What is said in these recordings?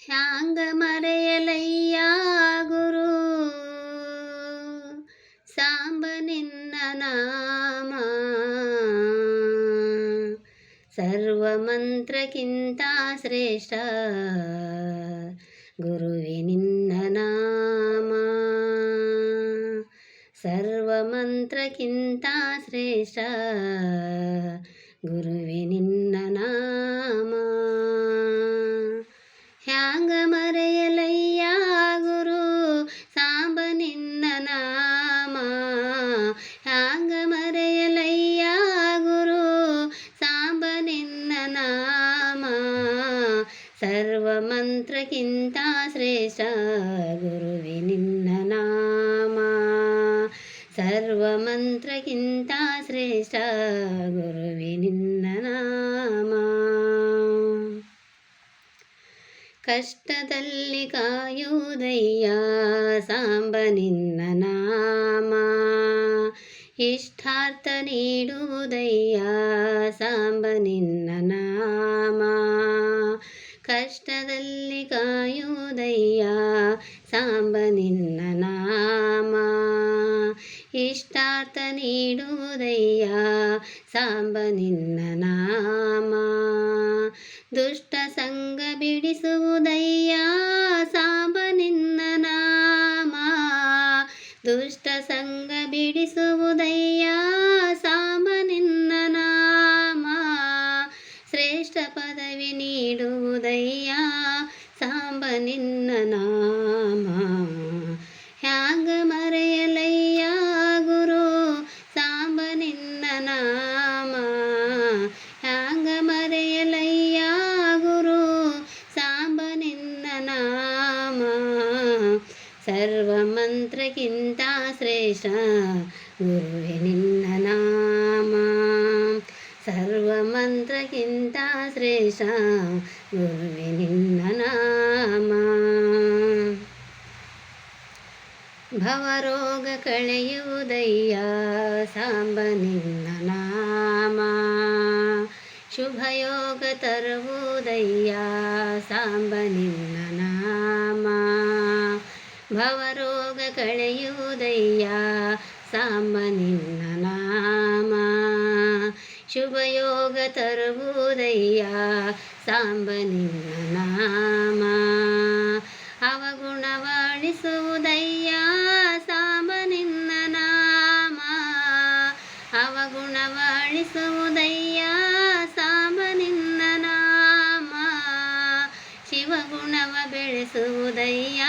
ಹ್ಯಾಂಗ ಮರೆಯಲಯ್ಯ ಗುರು ಸಾಂಬ ನಿನ್ನ ನಾಮ ಸರ್ವ ಮಂತ್ರಕ್ಕಿಂತ ಶ್ರೇಷ್ಠ ಗುರುವೆ ನಿನ್ನ ನಾಮ ಸರ್ವ ಮಂತ್ರಕ್ಕಿಂತ ಶ್ರೇಷ್ಠ ಗುರುವೆ ನಿನ್ನ ನಾಮ ಮಂತ್ರಕ್ಕಿಂತ ಶ್ರೇಷ್ಠ ಗುರುವೆ ನಿನ್ನ ನಾಮ ಸರ್ವ ಮಂತ್ರಕ್ಕಿಂತ ಶ್ರೇಷ್ಠ ಗುರುವೆ ನಿನ್ನ ನಾಮ ಕಷ್ಟದಲ್ಲಿ ಕಾಯುವುದಯ್ಯ ಸಾಂಬ ನಿನ್ನ ನಾಮ ಇಷ್ಟಾರ್ಥ ನೀಡುವುದಯ್ಯ ಸಾಂಬ ನಿನ್ನ ಇಷ್ಟಾರ್ಥ ನೀಡುವುದಯ್ಯ. ಸಾಂಬ ನಿನ್ನ ನಾಮ. ದುಷ್ಟ ಸಂಗ ಬಿಡಿಸುವುದಯ್ಯ. ಸಾಂಬ ನಿನ್ನ ನಾಮ. ದುಷ್ಟ ಸಂಗ ಬಿಡಿಸುವುದಯ್ಯ. ಸಾಂಬ ನಿನ್ನ ನಾಮ. ಶ್ರೇಷ್ಠ ಪದವಿ ನೀಡುವುದಯ್ಯ. ಸಾಂಬ ನಿನ್ನ ನಾಮ. ಸರ್ವ ಮಂತ್ರಕ್ಕಿಂತ ಶ್ರೇಷ್ಠ ಗುರುವೆ ನಿನ್ನ ನಾಮ ಸರ್ವ ಮಂತ್ರಕ್ಕಿಂತ ಶ್ರೇಷ್ಠ ಗುರುವೆ ನಿನ್ನ ನಾಮ ಭವರೋಗ ಕಳೆಯುವುದಯ್ಯ ಸಾಂಬ ನಿನ್ನ ನಾಮ ಶುಭಯೋಗ ತರುವುದಯ್ಯ ಸಾಂಬ ನಿನ್ನ ನಾಮ ಭವರೋಗ ಕಳೆಯುವುದಯ್ಯ ಸಾಂಬ ನಿನ್ನ ನಾಮ. ಶುಭಯೋಗ ತರುವುದಯ್ಯ? ಸಾಂಬ ನಿನ್ನ ನಾಮ. ಅವಗುಣವಾಣಿಸುವುದಯ್ಯ? ಸಾಂಬ ನಿನ್ನ ನಾಮ. ಅವಗುಣವಾಣಿಸುವುದಯ್ಯ? ಸಾಂಬ ನಿನ್ನ ನಾಮ. ಶಿವಗುಣವ ಬೆಳೆಸುವುದಯ್ಯ?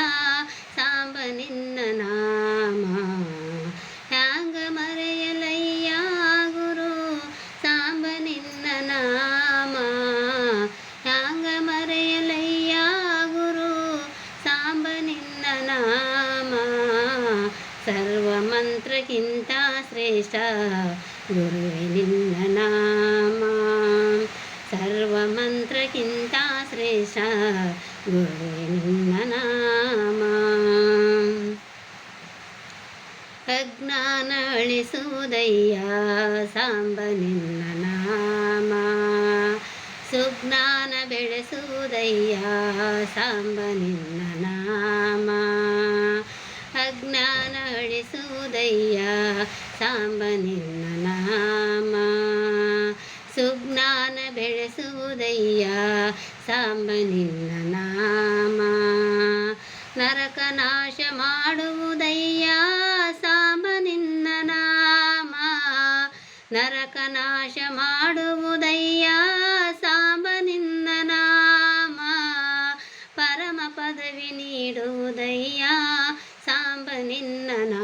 ಮಂತ್ರಕ್ಕಿಂತ ಶ್ರೇಷ್ಠ. ಗುರುವೆ ನಿನ್ನ ನಾಮ ಸರ್ವ ಮಂತ್ರಕ್ಕಿಂತ ಶ್ರೇಷ್ಠ. ಗುರುವೆ ನಿನ್ನ ನಾಮ ಅಜ್ಞಾನ ಅಳಿಸುವುದಯ್ಯ ಸಾಂಬ ನಿನ್ನ ನಾಮ ಸುಜ್ಞಾನ ಬೆಳೆಸುವುದಯ್ಯ. ಸಾಂಬ ನಿನ್ನ ನಾಮ ಅಜ್ಞಾನ ಅಳಿಸುವುದಯ್ಯ ಸಾಂಬ ನಿನ್ನ ನಾಮ. ಸುಜ್ಞಾನ ಬೆಳೆಸುವುದಯ್ಯ ಸಾಂಬ ನಿನ್ನ ನಾಮ. ನರಕ ನಾಶ ಮಾಡುವುದಯ್ಯ ಸಾಂಬ ನಿನ್ನ ನಾಮ. ನರಕ ನಾಶ ಮಾಡುವುದಯ್ಯ ಸಾಂಬ ನಿನ್ನ ನಾಮ. ಪರಮ ಪದವಿ ನೀಡುವುದಯ್ಯ ಸಾಂಬ ನಿನ್ನ ನಾಮ.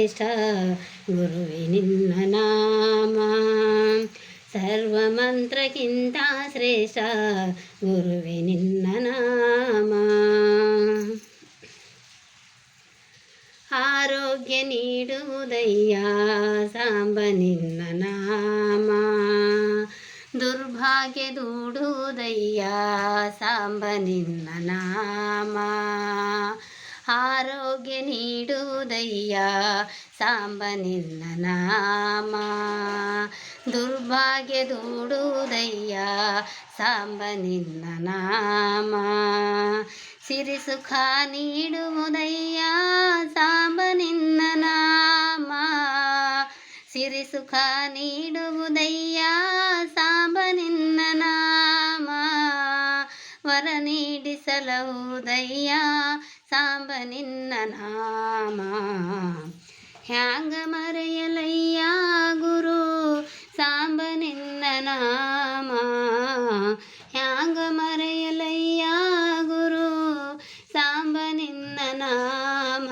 శ్రేష్ట గురువి నిన్న నామా. సర్వమంత్రకింత శ్రేష్ట గురువి నిన్న నామా. ఆరోగ్య నీడు దయ్యా సాంబ నిన్న నామా. దుర్భాగ్య దూడు దయ్యా సాంబ నిన్న నామా. ಆರೋಗ್ಯ ನೀಡುವುದಯ್ಯ. ಸಾಂಬ ನಿನ್ನ ನಾಮ. ದುರ್ಭಾಗ್ಯ ದೂಡುವುದಯ್ಯ. ಸಾಂಬ ನಿನ್ನ ನಾಮ. ಸಿರಿ ಸುಖ ನೀಡುವುದಯ್ಯ. ಸಾಂಬ ನಿನ್ನ ನಾಮ. ಸಿರಿ ಸುಖ ನೀಡುವುದಯ್ಯ. ವರ ನೀಡಿಸಲೌದಯ್ಯ ಸಾಂಬ ನಿನ್ನ ನಾಮ. ಹ್ಯಾಂಗ ಮರೆಯಲಯ್ಯ ಗುರು, ಸಾಂಬ ನಿನ್ನ ನಾಮ. ಹ್ಯಾಂಗ ಮರೆಯಲಯ್ಯ ಗುರು, ಸಾಂಬ ನಿನ್ನ ನಾಮ.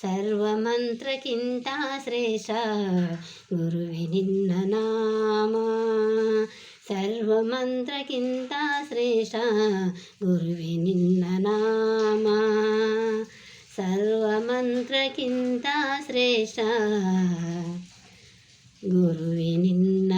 ಸರ್ವ ಮಂತ್ರಕ್ಕಿಂತ ಶ್ರೇಷ್ಠ ಗುರುವೆ ನಿನ್ನ ನಾಮ. ಸರ್ವ ಮಂತ್ರಕ್ಕಿಂತ ಶ್ರೇಷ್ಠ ಗುರುವಿ ನಿನ್ನ ನಾಮ ಸರ್ವ ಮಂತ್ರಕ್ಕಿಂತ ಶ್ರೇಷ್ಠ ಗುರುವಿ ನಿನ್ನ